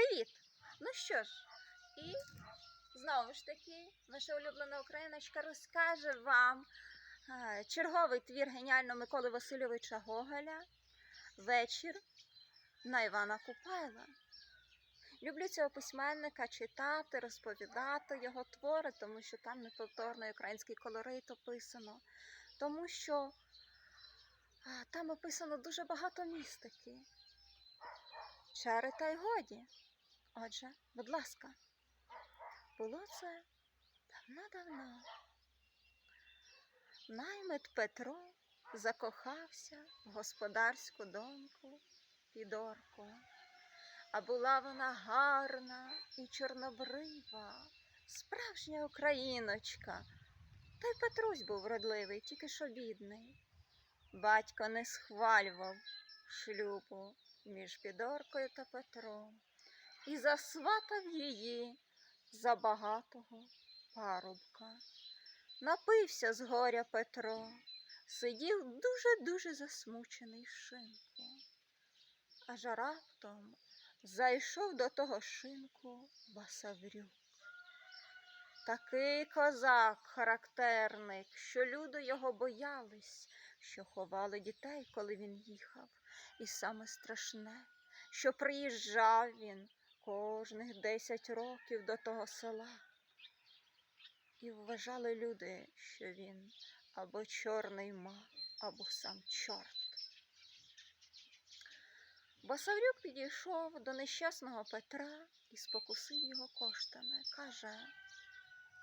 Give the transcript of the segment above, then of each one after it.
Привіт! Ну що ж, і знову ж таки, ваша улюблена україночка розкаже вам е, черговий твір геніального Миколи Васильовича Гоголя Вечір на Івана Купайла. Люблю цього письменника читати, розповідати його твори, тому що там неповторний український колорит описано, тому що е, там описано дуже багато містики. Чари та й годі. Отже, будь ласка, було це давно-давно. Наймит Петро закохався в господарську доньку Підорку. А була вона гарна і чорнобрива, справжня україночка. Та й Петрусь був вродливий, тільки що бідний. Батько не схвалював шлюбу між Підоркою та Петром і засватав її за багатого парубка. Напився з горя Петро, сидів дуже-дуже засмучений шинку. Аж раптом зайшов до того шинку Басаврюк. Такий козак характерник, що люди його боялись, що ховали дітей, коли він їхав. І саме страшне, що приїжджав він кожних десять років до того села. І вважали люди, що він або чорний мав, або сам чорт. Басаврюк підійшов до нещасного Петра і спокусив його коштами. Каже,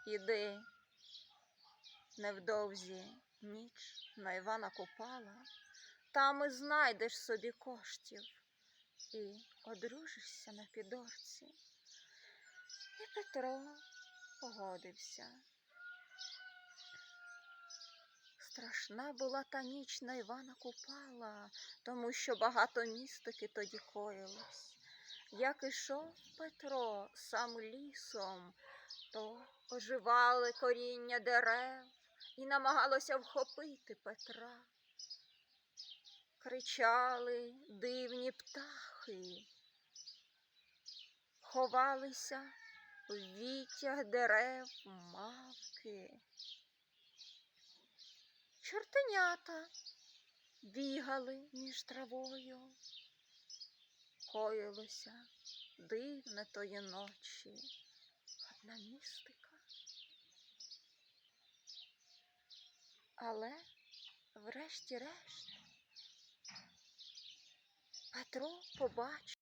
іди, невдовзі ніч на Івана Купала, там і знайдеш собі коштів і одружишся на підорці. І Петро погодився. Страшна була та ніч на Івана Купала, тому що багато містики тоді коїлось. Як ішов Петро сам лісом, то оживали коріння дерев і намагалося вхопити Петра. Кричали дивні птахи, ховалися в вітях дерев мавки. Чортенята бігали між травою, коїлося дивне тої ночі, одна містика. Але, врешті-решт, Петро побачив.